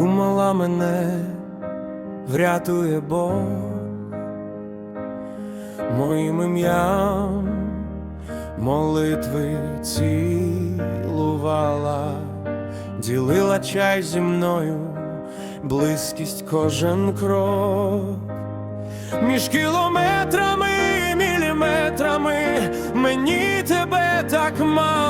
думала мене врятує Бог моїм ім'ям молитви цілувала, ділила чай зі мною, близькість кожен крок, між кілометрами міліметрами мені тебе так мало.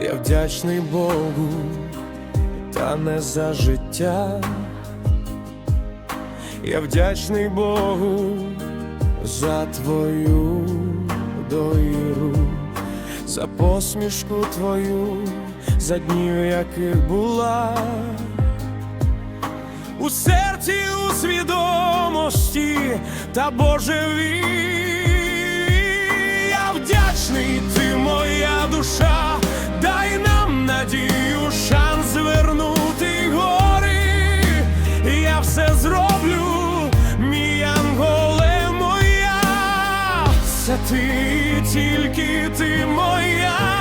Я вдячний Богу, та не за життя. Я вдячний Богу за твою довіру, за посмішку твою, за днів, яких була. У серці, у свідомості та Божеві. Я вдячний, ти моя душа, дай нам надію, шанс звернути гори. Я все зроблю, мій анголе моя, це ти, тільки ти моя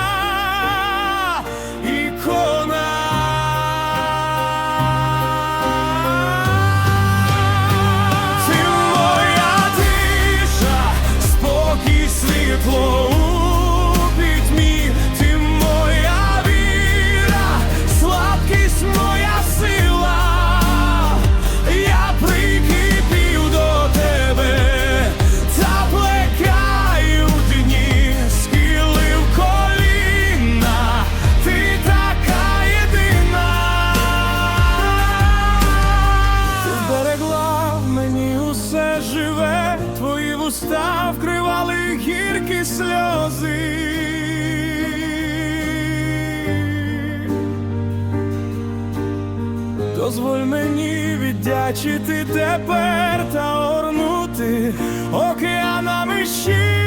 вуста вкривали гіркі сльози. Дозволь мені віддячити тепер та орнути океанами щирі.